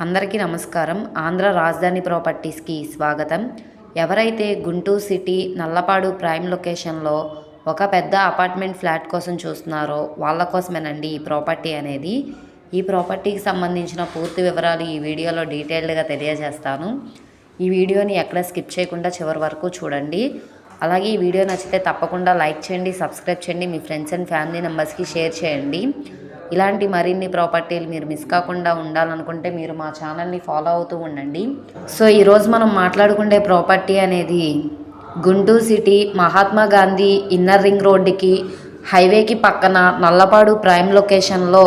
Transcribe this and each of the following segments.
అందరికీ నమస్కారం. ఆంధ్ర రాజధాని ప్రాపర్టీస్కి స్వాగతం. ఎవరైతే గుంటూరు సిటీ నల్లపాడు ప్రైమ్ లొకేషన్లో ఒక పెద్ద అపార్ట్మెంట్ ఫ్లాట్ కోసం చూస్తున్నారో వాళ్ళ కోసమేనండి ఈ ప్రాపర్టీ అనేది. ఈ ప్రాపర్టీకి సంబంధించిన పూర్తి వివరాలు ఈ వీడియోలో డీటెయిల్డ్గా తెలియజేస్తాను. ఈ వీడియోని ఎక్కడ స్కిప్ చేయకుండా చివరి వరకు చూడండి. అలాగే ఈ వీడియో నచ్చితే తప్పకుండా లైక్ చేయండి సబ్స్క్రైబ్ చేయండి మీ ఫ్రెండ్స్ అండ్ ఫ్యామిలీ మెంబర్స్కి షేర్ చేయండి. ఇలాంటి మరిన్ని ప్రాపర్టీలు మీరు మిస్ కాకుండా ఉండాలనుకుంటే మీరు మా ఛానల్ని ఫాలో అవుతూ ఉండండి. సో ఈరోజు మనం మాట్లాడుకునే ప్రాపర్టీ అనేది Guntur city Mahatma Gandhi inner ring రోడ్డుకి హైవేకి పక్కన నల్లపాడు ప్రైమ్ లొకేషన్లో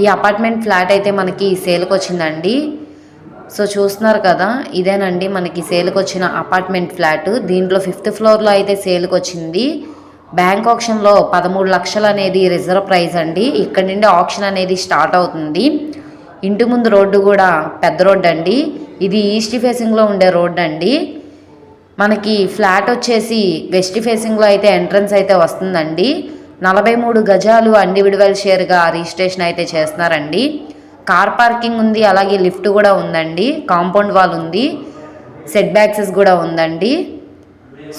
ఈ అపార్ట్మెంట్ ఫ్లాట్ అయితే మనకి సేల్కి వచ్చిందండి. సో చూస్తున్నారు కదా ఇదేనండి మనకి సేల్కి వచ్చిన అపార్ట్మెంట్ ఫ్లాట్. దీంట్లో ఫిఫ్త్ ఫ్లోర్లో అయితే సేల్కి వచ్చింది. బ్యాంక్ ఆప్షన్లో పదమూడు లక్షలు అనేది రిజర్వ్ ప్రైస్ అండి. ఇక్కడ నుండి ఆప్షన్ అనేది స్టార్ట్ అవుతుంది. ఇంటి ముందు రోడ్డు కూడా పెద్ద రోడ్డు అండి. ఇది ఈస్ట్ ఫేసింగ్లో ఉండే రోడ్డు అండి. మనకి ఫ్లాట్ వచ్చేసి వెస్ట్ ఫేసింగ్లో అయితే ఎంట్రన్స్ అయితే వస్తుందండి. నలభై మూడు గజాలు ఇండివిడువల్ షేర్గా రిజిస్ట్రేషన్ అయితే చేస్తున్నారండి. కార్ పార్కింగ్ ఉంది అలాగే లిఫ్ట్ కూడా ఉందండి. కాంపౌండ్ వాల్ ఉంది. సెట్ బ్యాక్సెస్ కూడా ఉందండి.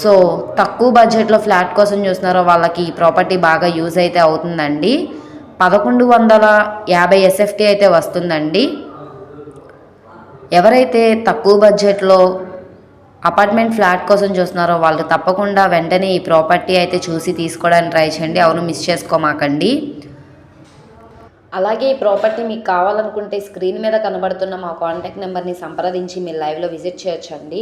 సో తక్కువ బడ్జెట్లో ఫ్లాట్ కోసం చూస్తున్నారో వాళ్ళకి ఈ ప్రాపర్టీ బాగా యూజ్ అయితే అవుతుందండి. పదకొండు వందల యాభై ఎస్ఎఫ్టీ అయితే వస్తుందండి. ఎవరైతే తక్కువ బడ్జెట్లో అపార్ట్మెంట్ ఫ్లాట్ కోసం చూస్తున్నారో వాళ్ళు తప్పకుండా వెంటనే ఈ ప్రాపర్టీ అయితే చూసి తీసుకోవడానికి ట్రై చేయండి. అవును మిస్ చేసుకోమాకండి. అలాగే ఈ ప్రాపర్టీ మీకు కావాలనుకుంటే స్క్రీన్ మీద కనబడుతున్న మా కాంటాక్ట్ నెంబర్ని సంప్రదించి మీరు లైవ్లో విజిట్ చేయొచ్చండి.